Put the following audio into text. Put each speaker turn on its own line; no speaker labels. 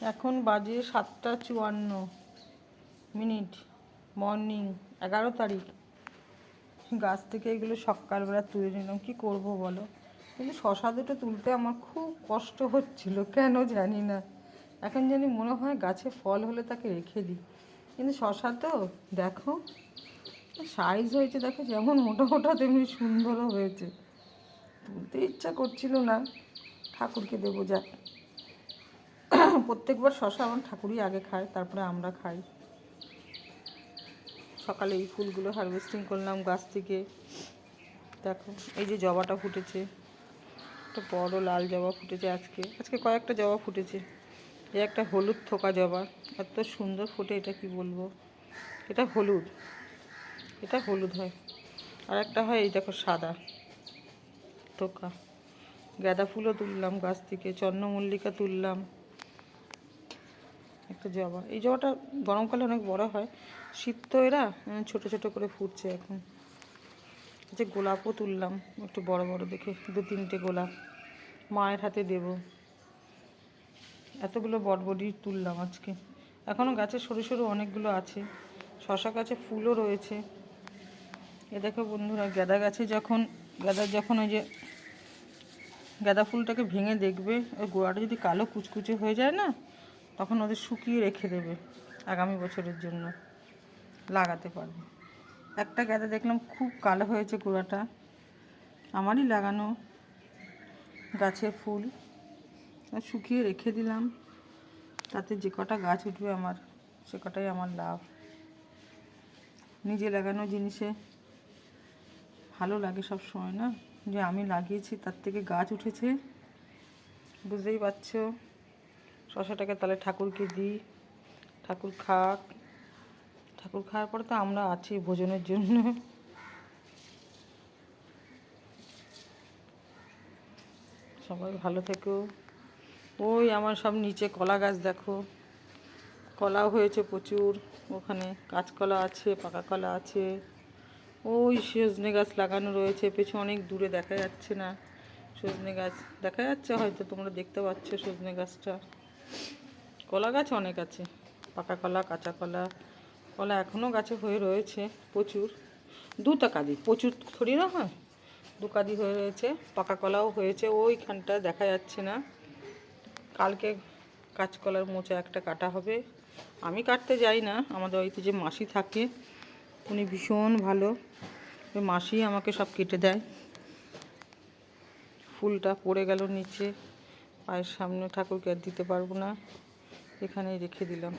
এখন বাজে সাতটা চুয়ান্ন মিনিট মর্নিং এগারো তারিখ। গাছ থেকে এগুলো সকালবেলা তুলে নিলাম, কি করব বলো? কিন্তু শশা দুটো তুলতে আমার খুব কষ্ট হচ্ছিল, কেন জানি না। এখন জানি মনে হয় গাছে ফল হলে তাকে রেখে দিই। কিন্তু শশা তো, দেখো সাইজ হয়েছে, দেখো, যেমন মোটা মোটা তেমনি সুন্দরও হয়েছে। তুলতে ইচ্ছা করছিল না, ঠাকুরকে দেবো যা। প্রত্যেকবার শশা আমার ঠাকুরই আগে খায়, তারপরে আমরা খাই। সকালে এই ফুলগুলো হারভেস্টিং করলাম গাছ থেকে। দেখো, এই যে জবাটা ফুটেছে, একটা বড় লাল জবা ফুটেছে আজকে। আজকে কয়েকটা জবা ফুটেছে, এই একটা হলুদ থোকা জবা, এত সুন্দর ফুটে, এটা কি বলব? এটা হলুদ এটা হলুদ হয়। আর একটা হয় এই দেখো সাদা থোকা। গাঁদা ফুলও তুললাম গাছ থেকে, চন্দ্রমল্লিকা তুললাম। একটা জবা। এই জবাটা গরমকালে অনেক বড় হয়। শীত তো এরা ছোট ছোট করে ফুটছে এখন। যে গোলাপও তুললাম, একটু বড় বড় দেখে, দু তিনটে গোলাপ। মায়ের হাতে দেব। এতগুলো বটবডি তুললাম আজকে। এখনও গাছে সরু সরু অনেকগুলো আছে। শশা গাছে ফুলও রয়েছে। এ দেখো বন্ধুরা, গাঁদা গাছে যখন, গাঁদা যখন ওই যে গাঁদা ফুলটাকে ভেঙে দেখবে, ওই গোড়াটা যদি কালো কুচকুচে হয়ে যায় না তখন ওদের শুকিয়ে রেখে দেবে আগামী বছরের জন্য। লাগাতে পারবে। একটা গাঁদা দেখলাম খুব কালো হয়েছে গোড়াটা। আমারই লাগানো গাছের ফুল। শুকিয়ে রেখে দিলাম। তাতে যে কটা গাছ উঠবে আমার, সে কটাই আমার লাভ। নিজে লাগানো জিনিসে ভালো লাগে সব সময় না? যে আমি লাগিয়েছি, তার থেকে গাছ উঠেছে। বুঝতেই পারছ? শশাটাকে তাহলে ঠাকুরকে দিই। ঠাকুর খাক। ঠাকুর খাওয়ার পরে তো আমরা আছি ভোজনের জন্য। সবাই ভালো থেকো। ওই আমার সব নিচে কলা গাছ দেখো। কলাও হয়েছে প্রচুর। ওখানে কাঁচকলা আছে, পাকা কলা আছে। ওই সজনে গাছ লাগানো রয়েছে। পেছনে অনেক দূরে দেখা যাচ্ছে না। সজনে গাছ দেখা যাচ্ছে হয়তো, তোমরা দেখতে পাচ্ছ সজনে গাছটা। কলা গাছ অনেক আছে। পাকা কলা, কাঁচা কলা কলা এখনও গাছে হয়ে রয়েছে প্রচুর। দুটা কাদি, প্রচুর থরি না হয়? দু কাদি হয়ে রয়েছে, পাকা কলাও হয়েছে, ওইখানটা দেখা যাচ্ছে না। কালকে কাঁচকলার মোচা একটা কাটা হবে। আমি কাটতে যাই না, আমাদের বাড়িতে যে মাসি থাকে, উনি ভীষণ ভালো। ওই মাসি আমাকে সব কেটে দেয়। ফুলটা পড়ে গেল নিচে। পায়ের সামনে ঠাকুরকে আর দিতে পারব না। এখানেই রেখে দিলাম।